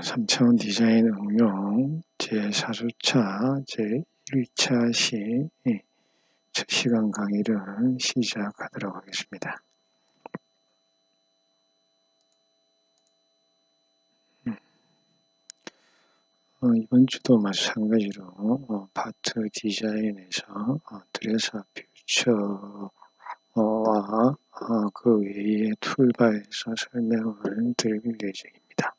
3차원 디자인 응용 제4주차 제1차 시 첫 시간 강의를 시작하도록 하겠습니다. 음. 어, 이번 주도 마찬가지로 어, 파트 디자인에서 어, 드레서 퓨처와 어, 그 외의 툴바에서 설명을 드릴 예정입니다.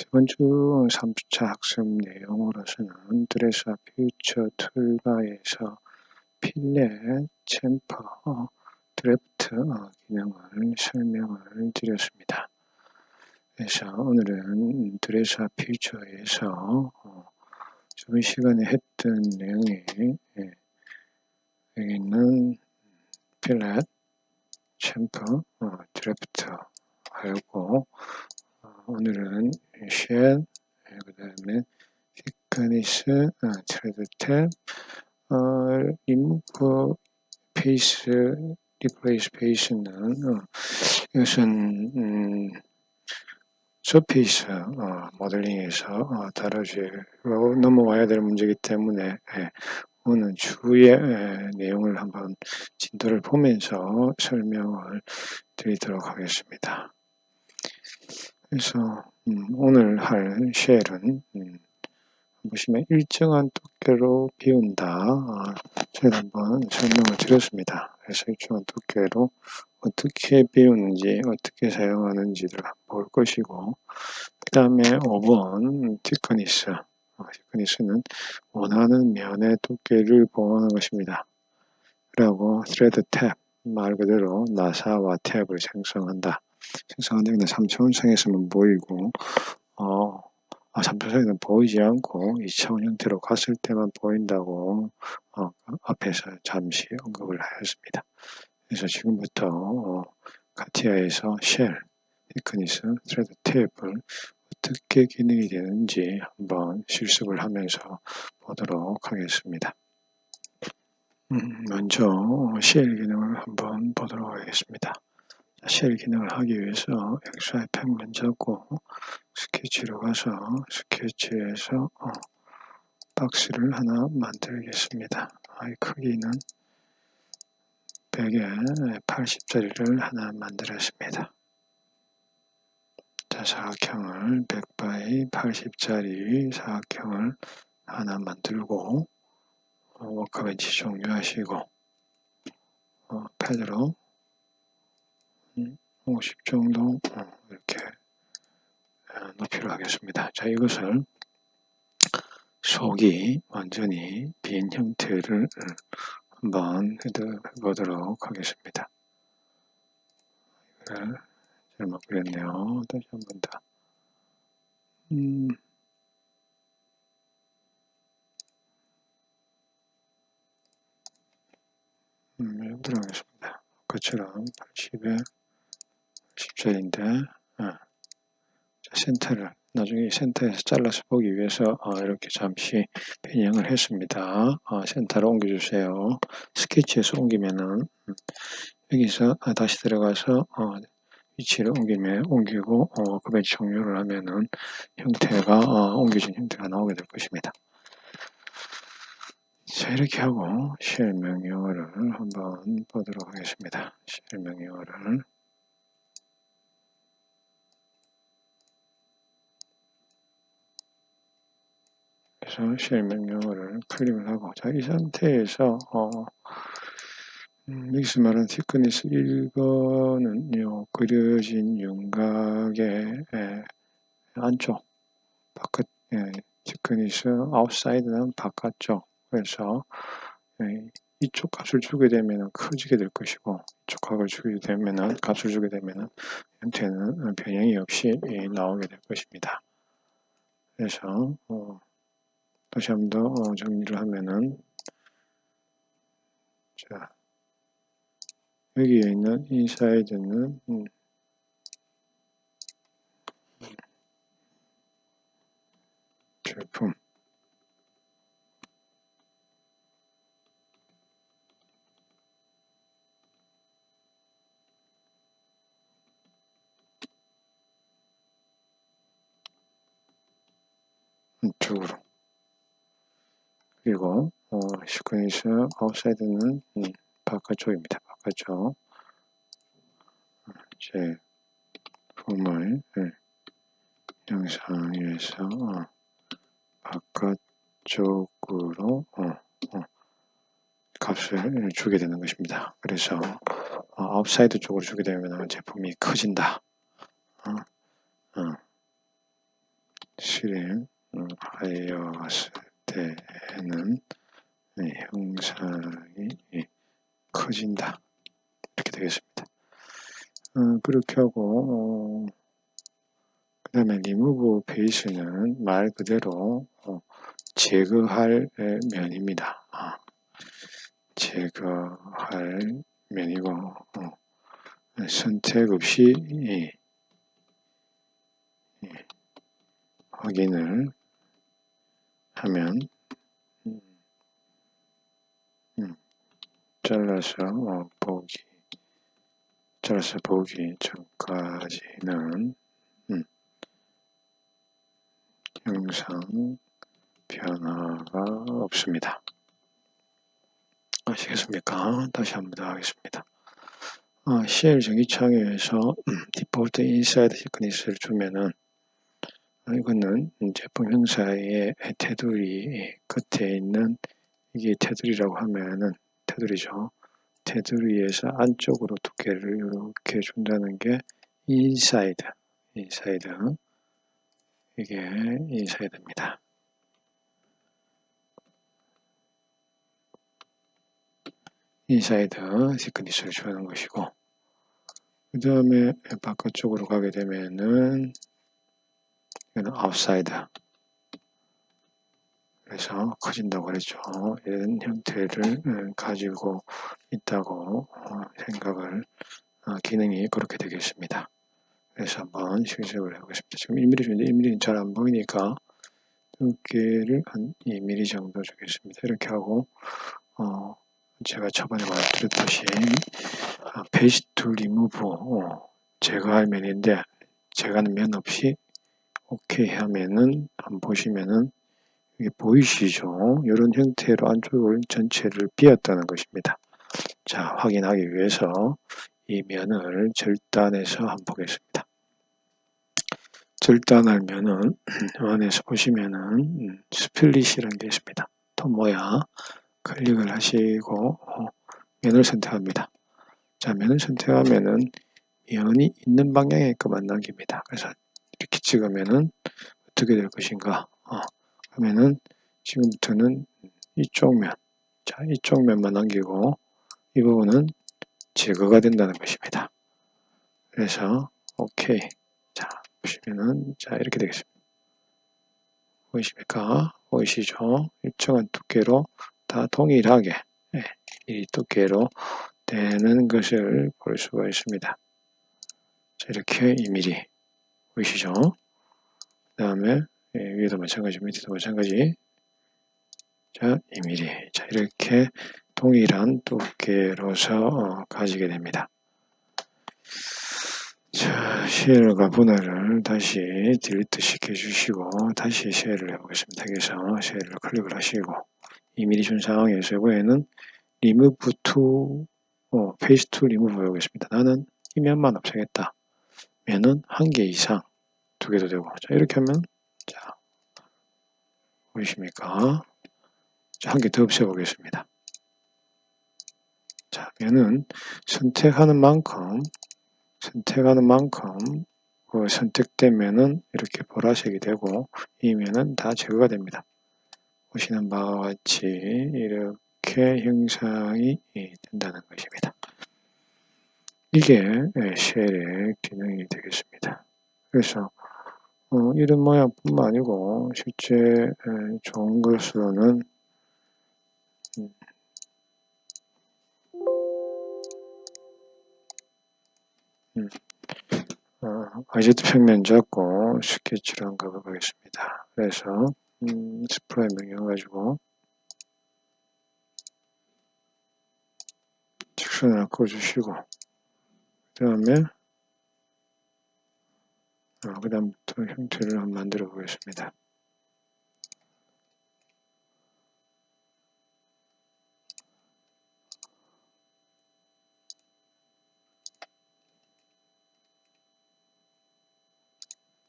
이번 주 3주차 학습 내용으로서는 드레서 퓨처 툴바에서 필렛, 챔퍼, 드래프트 기능을 설명을 드렸습니다. 그래서 오늘은 드레서 퓨처에서 저번 시간에 했던 내용이 예, 여기 있는 필렛, 챔퍼, 드래프트 하고 오늘은 쉘, 그 다음에 피크니스, 트레드 탭, 어, 리무브 페이스, 리플레이스 페이스는 어, 이것은 음, 서페이스 어, 모델링에서 어, 다뤄지고 넘어와야 될 문제이기 때문에 예, 오늘 주의 예, 내용을 한번 진도를 보면서 설명을 드리도록 하겠습니다. 그래서 음, 오늘 할 쉘은 음, 보시면 일정한 두께로 비운다. 아, 제가 한번 설명을 드렸습니다. 그래서 일정한 두께로 어떻게 비우는지 어떻게 사용하는지를 볼 것이고 그 다음에 5번 티커니스 어, 티커니스는 원하는 면의 두께를 보호하는 것입니다. 그리고 thread tab 말 그대로 나사와 탭을 생성한다. 생성하는데 그냥 3차원상에서만 보이고 어, 아, 3차원에는 보이지 않고 2차원 형태로 갔을 때만 보인다고 어, 앞에서 잠시 언급을 하였습니다. 그래서 지금부터 어, 카티아에서 쉘, 테크니스, 트레드 탭을 어떻게 기능이 되는지 한번 실습을 하면서 보도록 하겠습니다. 음, 먼저 쉘 기능을 한번 보도록 하겠습니다. 쉘 기능을 하기 위해서 XY 펜 먼저 고 스케치로 가서 스케치에서 어, 박스를 하나 만들겠습니다. 아이 크기는 100에 80짜리를 하나 만들었습니다. 자, 사각형을 100바이 80짜리 사각형을 하나 만들고 어, 워커벤치 종료하시고 어, 패드로 50 정도 어, 이렇게 어, 높이로 하겠습니다. 자 이것을 속이 완전히 빈 형태를 한번 해보도록 하겠습니다. 이걸 잘못 그렸네요. 다시 한 번 더. 음, 음, 들어가겠습니다. 그처럼 80에 10짜리인데 어. 센터를 나중에 센터에서 잘라서 보기 위해서 어, 이렇게 잠시 변형을 했습니다. 어, 센터로 옮겨주세요. 스케치에서 옮기면은 음, 여기서 아, 다시 들어가서 어, 위치를 옮기면 옮기고 어, 그 배치 종료를 하면은 형태가 어, 옮겨진 형태가 나오게 될 것입니다. 자 이렇게 하고 쉘 명령어를 한번 보도록 하겠습니다. 쉘 명령어를 그래서 쉘 명령어를 클릭을 하고 자 이 상태에서 어, 음, 여기서 말하는 티크니스 1번은요 그려진 윤곽의 에, 안쪽 바깥 예, 티크니스 아웃사이드는 바깥쪽 그래서 예, 이쪽 값을 주게 되면 커지게 될 것이고 이쪽 값을 주게 되면 값을 주게 되면 형태는 변형이 없이 예, 나오게 될 것입니다. 그래서 어, 다시 한 번더 어, 정리를 하면은. 자 여기에 있는 인사이드는 음, 제품. 안쪽으로 그리고 어, 시퀀스 아웃사이드는 음, 바깥쪽입니다. 바깥쪽 제 폼을 네. 영상에서 어, 바깥쪽으로 어, 어, 값을 주게 되는 것입니다. 그래서 어, 아웃사이드 쪽으로 주게 되면 제품이 커진다. 어, 어. 실행 어, 하였을 때는 네, 형상이 예, 커진다. 이렇게 되겠습니다. 어, 그렇게 하고 어, 그 다음에 remove base는 말 그대로 어, 제거할 면입니다. 아, 제거할 면이고 어, 선택 없이 예, 예, 확인을 하면 음, 음, 잘라서 어, 보기 잘라서 보기 전까지는 음, 영상 변화가 없습니다. 아시겠습니까? 다시 한 번 더 하겠습니다. 아, CL 전기창에서 음, 디폴트 인사이드 시크니스를 주면은 아, 이거는 제품 형사의 테두리 끝에 있는 이게 테두리라고 하면은 테두리죠. 테두리에서 안쪽으로 두께를 이렇게 준다는 게 인사이드, 인사이드 이게 인사이드입니다. 인사이드 시크니스를 주는 것이고 그 다음에 바깥쪽으로 가게 되면은 이거는 아웃사이드 그래서 커진다고 그랬죠. 이런 형태를 음, 가지고 있다고 어, 생각을 어, 기능이 그렇게 되겠습니다. 그래서 한번 실습을 해보겠습니다. 지금 1mm 주는데 1mm는 잘 안 보이니까 두께를 한 2mm 정도 주겠습니다. 이렇게 하고 어, 제가 저번에 말드렸듯이 아, 페이지 투 리무브 어, 제거할 면인데 제거하는 면 없이 오케이 하면은 한번 보시면은 이게 보이시죠? 이런 형태로 안쪽을 전체를 비웠다는 것입니다. 자 확인하기 위해서 이 면을 절단해서 한번 보겠습니다. 절단할 면은 안에서 보시면은 스플릿이라는 게 있습니다. 또 뭐야? 클릭을 하시고 어, 면을 선택합니다. 자, 면을 선택하면은 면이 있는 방향에 것만 남깁니다. 그래서 이렇게 찍으면은 어떻게 될 것인가? 어, 그러면은 지금부터는 이쪽 면, 자, 이쪽 면만 남기고 이 부분은 제거가 된다는 것입니다. 그래서 오케이. 자, 보시면은 자 이렇게 되겠습니다. 보이십니까? 보이시죠? 일정한 두께로 다 동일하게 예, 이 두께로 되는 것을 볼 수가 있습니다. 자, 이렇게 2mm 보이시죠? 그 다음에 예, 위에도 마찬가지, 밑에도 마찬가지. 자, 2mm. 자, 이렇게 동일한 두께로서 어, 가지게 됩니다. 자, 쉘과 분할을 다시 딜리트 시켜주시고 다시 쉘을 해보겠습니다. 여기서 쉘을 클릭을 하시고 2mm 준 상황에서 이번에는 remove to 어, paste to remove 해보겠습니다. 나는 이 면만 없애겠다. 면은 한 개 이상 두 개도 되고 자 이렇게 하면 자 보이십니까? 한 개 더 없애보겠습니다. 자 면은 선택하는 만큼 선택하는 만큼 그 선택되면은 이렇게 보라색이 되고 이 면은 다 제거가 됩니다. 보시는 바와 같이 이렇게 형상이 된다는 것입니다. 이게 쉘의 기능이 되겠습니다. 그래서 어, 이런 모양뿐만 아니고 실제 좋은 것으로는 음, 음, 어, 아제트 평면 잡고 스케치를 한번 가보겠습니다. 그래서 음, 스프라이 명령 가지고 텍스처를 꺼주시고 그 다음에 어, 그 다음부터 형태를 한번 만들어 보겠습니다.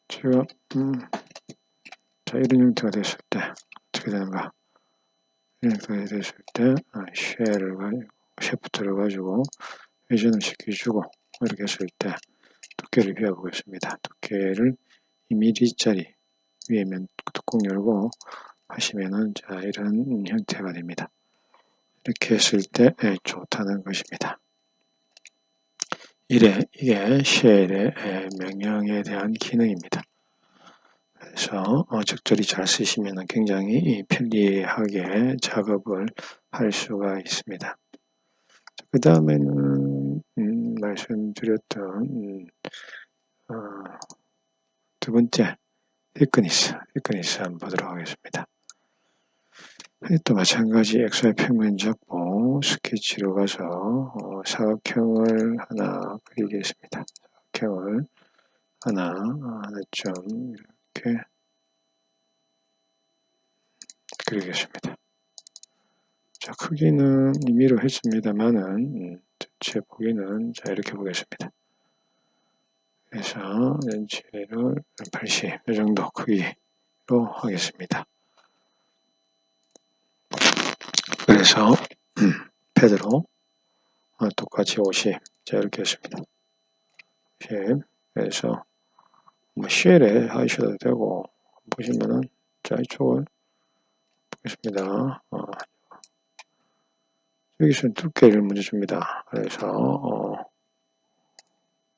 제가 음, 자 이런 형태가 됐을 때 어떻게 되는가 이런 형태가 됐을 때 쉘을 아, 가지고 쉘프트를 가지고 회전을 시켜주고 이렇게 했을 때 두께를 비워보겠습니다. 두께를 2mm짜리 위에 면 뚜껑 열고 하시면은 자 이런 형태가 됩니다. 이렇게 했을 때 예, 좋다는 것입니다. 이래 이게 쉘의 예, 명령에 대한 기능입니다. 그래서 어, 적절히 잘 쓰시면 굉장히 편리하게 작업을 할 수가 있습니다. 그 다음에는 음, 말씀드렸던 음, 어, 두 번째 테크니스, 테크니스 한번 보도록 하겠습니다. 또 마찬가지 XY 평면 잡고 스케치로 가서 어, 사각형을 하나 그리겠습니다. 사각형을 하나, 하나 좀 이렇게 그리겠습니다. 자, 크기는 임의로 했습니다만은 음, 전체 보기는 자 이렇게 보겠습니다. 그래서 전체를 80, 이 정도 크기로 하겠습니다. 그래서 음, 패드로 아, 똑같이 50, 자 이렇게 했습니다. 50, 그래서 뭐 쉘에 하셔도 되고 보시면은 자 이쪽을 보겠습니다. 어, 여기서 두께를 먼저 줍니다. 그래서 어,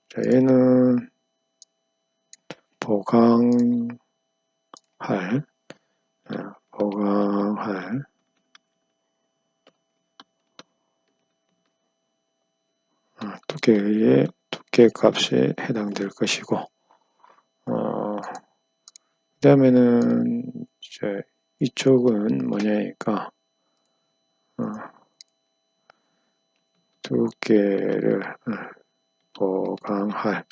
자 얘는 보강할 어, 보강할 어, 두께의 두께 값에 해당될 것이고 어, 그 다음에는 이제 이쪽은 뭐냐니까 두께를 보강할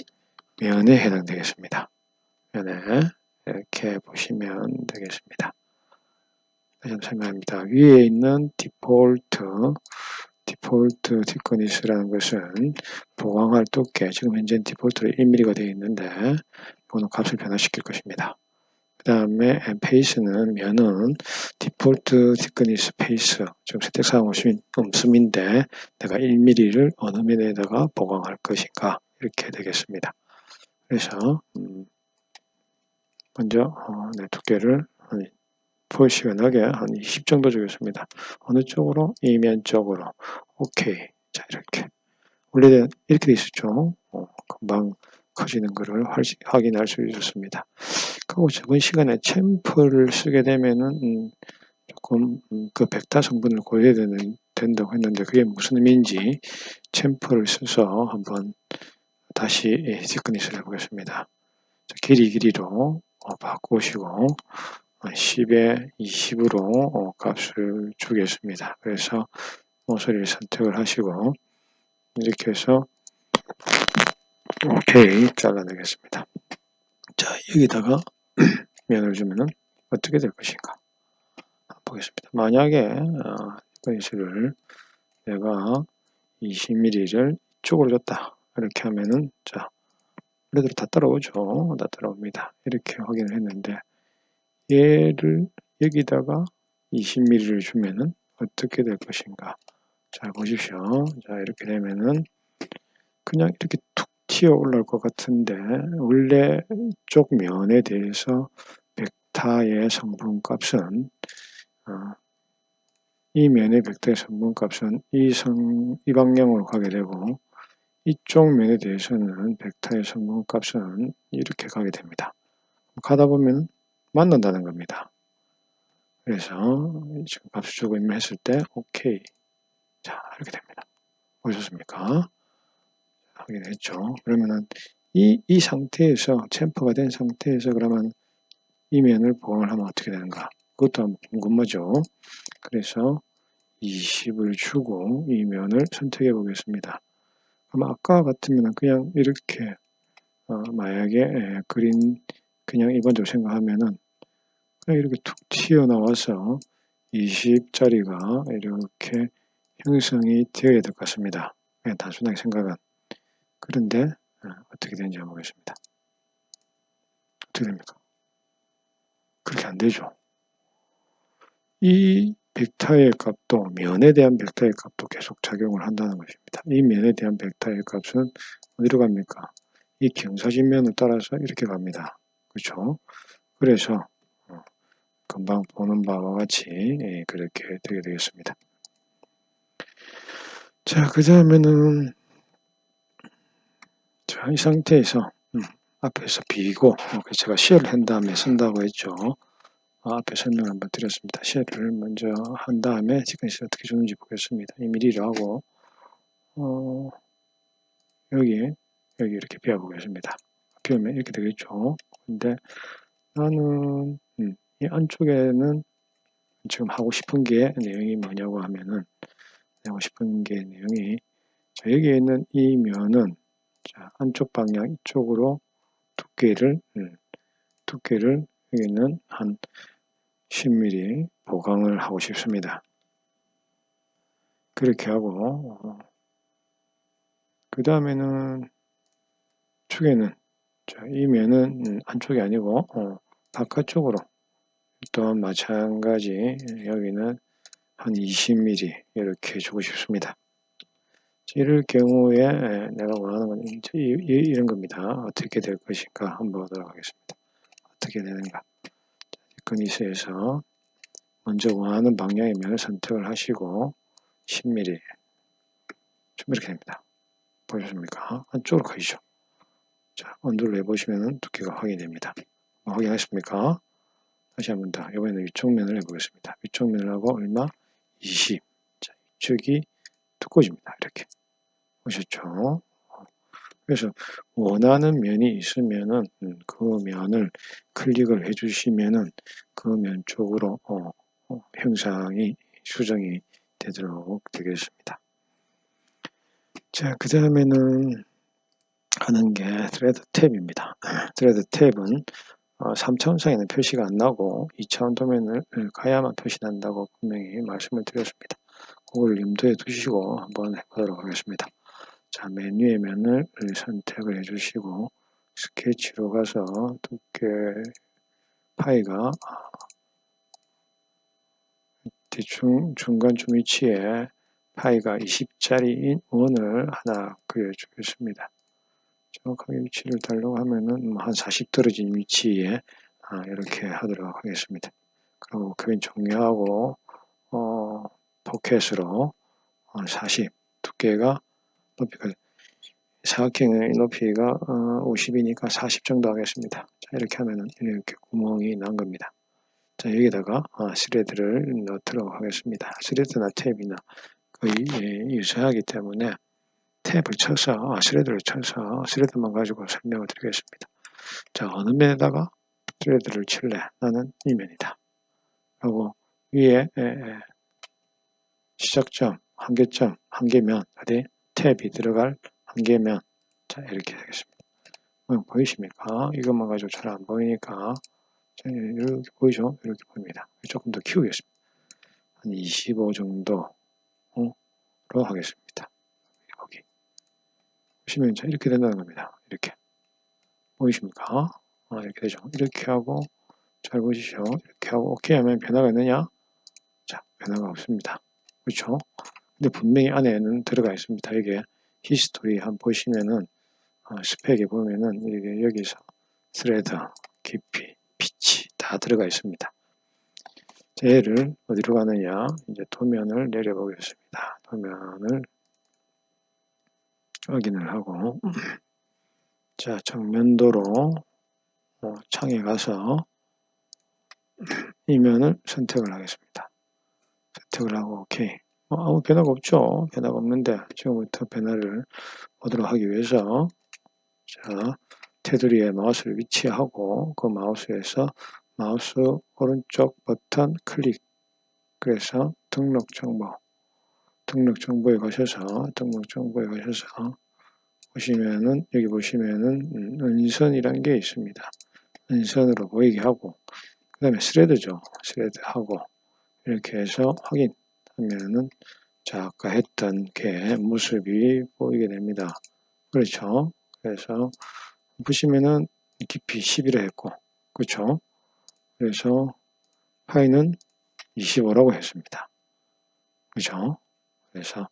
면에 해당되겠습니다. 면에 이렇게 보시면 되겠습니다. 다시 설명합니다. 위에 있는 디폴트 디폴트 티커니스라는 것은 보강할 두께 지금 현재 디폴트로 1mm가 되어 있는데 이거는 값을 변화시킬 것입니다. 그 다음에 페이스는 면은 디폴트 티크니 스 페이스 지금 세택사항 없음인데 내가 1mm를 어느 면에다가 보강할 것인가 이렇게 되겠습니다. 그래서 음 먼저 어, 네, 두께를 포시원하게 한 20 정도 주겠습니다. 어느 쪽으로? 이면 쪽으로. 오케이. 자 이렇게 원래 이렇게 돼 있었죠. 어, 금방 커지는 것을 확인할 수 있었습니다. 그리고 저번 시간에 챔프를 쓰게 되면은 음, 조금 음, 그 벡터 성분을 고려해야 된다고 했는데 그게 무슨 의미인지 챔프를 써서 한번 다시 시크니스를 해보겠습니다. 길이 길이로 어, 바꾸시고 10에 20으로 어, 값을 주겠습니다. 그래서 모서리를 선택을 하시고 이렇게 해서 오케이 잘라내겠습니다. 자 여기다가 면을 주면은 어떻게 될 것인가 보겠습니다. 만약에 어, 이거를 내가 20mm를 이쪽으로 줬다 이렇게 하면은 자 원래대로 다 따라오죠. 다 따라옵니다. 이렇게 확인을 했는데 얘를 여기다가 20mm를 주면은 어떻게 될 것인가 잘 보십시오. 자 이렇게 되면은 그냥 이렇게 툭 튀어 올라올 것 같은데 원래 이쪽 면에 대해서 벡터의 성분값은 어, 이 면의 벡터의 성분값은 이, 성, 이 방향으로 가게 되고 이쪽 면에 대해서는 벡터의 성분값은 이렇게 가게 됩니다. 가다 보면 만난다는 겁니다. 그래서 지금 값을 주고 임했을 때 오케이 자 이렇게 됩니다. 보셨습니까? 확인했죠. 그러면은 이, 이 상태에서 챔퍼가 된 상태에서 그러면 이 면을 보강을 하면 어떻게 되는가 그것도 한번 궁금하죠. 그래서 20을 주고 이 면을 선택해 보겠습니다. 그럼 아까 같으면 그냥 이렇게 어, 만약에 그린 그냥 일반적으로 생각하면은 그냥 이렇게 툭 튀어나와서 20짜리가 이렇게 형성이 되어야 될 것 같습니다. 그냥 단순하게 생각은. 그런데 어, 어떻게 되는지 한번 보겠습니다. 어떻게 됩니까? 그렇게 안 되죠. 이 벡터의 값도 면에 대한 벡터의 값도 계속 작용을 한다는 것입니다. 이 면에 대한 벡터의 값은 어디로 갑니까? 이 경사진면을 따라서 이렇게 갑니다. 그렇죠? 그래서 어, 금방 보는 바와 같이 예, 그렇게 되게 되겠습니다. 자, 그 다음에는 자, 이 상태에서 음, 앞에서 비고 어, 제가 시열을 한 다음에 쓴다고 했죠. 어, 앞에 설명 한번 드렸습니다. 시열을 먼저 한 다음에 시퀀스 어떻게 주는지 보겠습니다. 이 미리를 하고 어, 여기 여기 이렇게 비워 보겠습니다. 비우면 이렇게 되겠죠. 근데 나는 음, 이 안쪽에는 지금 하고 싶은 게 내용이 뭐냐고 하면은 하고 싶은 게 내용이 자, 여기에 있는 이 면은 자, 안쪽 방향 이쪽으로 두께를 음, 두께를 여기는 한 10mm 보강을 하고 싶습니다. 그렇게 하고 어, 그 다음에는 축에는 자, 이 면은 음, 안쪽이 아니고 어, 바깥쪽으로 또 마찬가지 여기는 한 20mm 이렇게 주고 싶습니다. 이럴 경우에 내가 원하는 건 이런 겁니다. 어떻게 될 것인가 한번 보도록 하겠습니다. 어떻게 되는가. 디크니스에서 먼저 원하는 방향의 면을 선택을 하시고 10mm 좀 이렇게 됩니다. 보셨습니까? 안쪽으로 가시죠. 자, 온도를 해보시면 두께가 확인됩니다. 뭐 확인하십니까? 다시 한 번 더. 이번에는 위쪽 면을 해보겠습니다. 위쪽 면을 하고 얼마? 20. 자, 이쪽이 두꺼워집니다. 이렇게. 보셨죠? 그래서 원하는 면이 있으면은 음, 그 면을 클릭을 해주시면은 그 면 쪽으로 어, 어, 형상이 수정이 되도록 되겠습니다. 자, 그 다음에는 하는 게 thread 탭입니다. thread 탭은 어, 3차원 상에는 표시가 안 나고 2차원 도면을 가야만 표시난다고 분명히 말씀을 드렸습니다. 그걸 염두에 두시고 한번 해보도록 하겠습니다. 자, 메뉴의 면을 선택을 해주시고 스케치로 가서 두께 파이가 대충 중간쯤 위치에 파이가 20짜리인 원을 하나 그려주겠습니다. 정확하게 위치를 달라고 하면은 뭐 한40 떨어진 위치에 아, 이렇게 하도록 하겠습니다. 그리고 그인 종료하고 어, 포켓으로 40 두께가 높이가 사각형의 높이가 어, 50이니까 40 정도 하겠습니다. 자, 이렇게 하면은 이렇게 구멍이 난 겁니다. 자, 여기다가 어, 스레드를 넣도록 하겠습니다. 스레드나 탭이나 거의 예, 유사하기 때문에 탭을 쳐서 아, 스레드를 쳐서 스레드만 가지고 설명을 드리겠습니다. 자 어느 면에다가 스레드를 칠래? 나는 이 면이다. 하고 위에 에, 에, 시작점, 한계점, 한계면 어디 탭이 들어갈 한계면 자 이렇게 되겠습니다. 보이십니까? 이것만 가지고 잘 안 보이니까 자, 이렇게 보이죠? 이렇게 보입니다. 조금 더 키우겠습니다. 한 25 정도로 하겠습니다. 보시면 자 이렇게 된다는 겁니다. 이렇게 보이십니까? 아, 이렇게 되죠. 이렇게 하고 잘 보시죠. 이렇게 하고 오케이 하면 변화가 있느냐? 자 변화가 없습니다. 그렇죠? 근데 분명히 안에는 들어가 있습니다. 이게 히스토리 한번 보시면은 어, 스펙에 보면은 이게 여기서 스레드, 깊이, 피치 다 들어가 있습니다. 자, 얘를 어디로 가느냐? 이제 도면을 내려보겠습니다. 도면을 확인을 하고 자 정면도로 어, 창에 가서 이 면을 선택을 하겠습니다. 선택을 하고 오케이 어, 아무 변화가 없죠. 변화가 없는데 지금부터 변화를 보도록 하기 위해서 자 테두리에 마우스를 위치하고 그 마우스에서 마우스 오른쪽 버튼 클릭 그래서 등록 정보 등록 정보에 가셔서 등록 정보에 가셔서 보시면은 여기 보시면은 음, 은선이란 게 있습니다. 은선으로 보이게 하고 그 다음에 스레드죠. 스레드 하고 이렇게 해서 확인하면은 자 아까 했던 게 모습이 보이게 됩니다. 그렇죠. 그래서 보시면은 깊이 10이라 했고 그쵸? 그래서 파이는 25라고 했습니다. 그죠? 그래서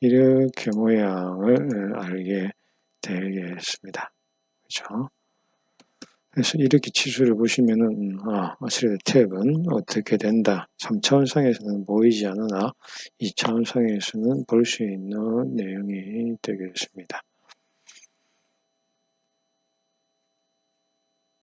이렇게 모양을 알게 되겠습니다. 그죠? 그래서 이렇게 치수를 보시면은 아, 아스레드 탭은 어떻게 된다. 3차원상에서는 보이지 않으나 2차원상에서는 볼 수 있는 내용이 되겠습니다.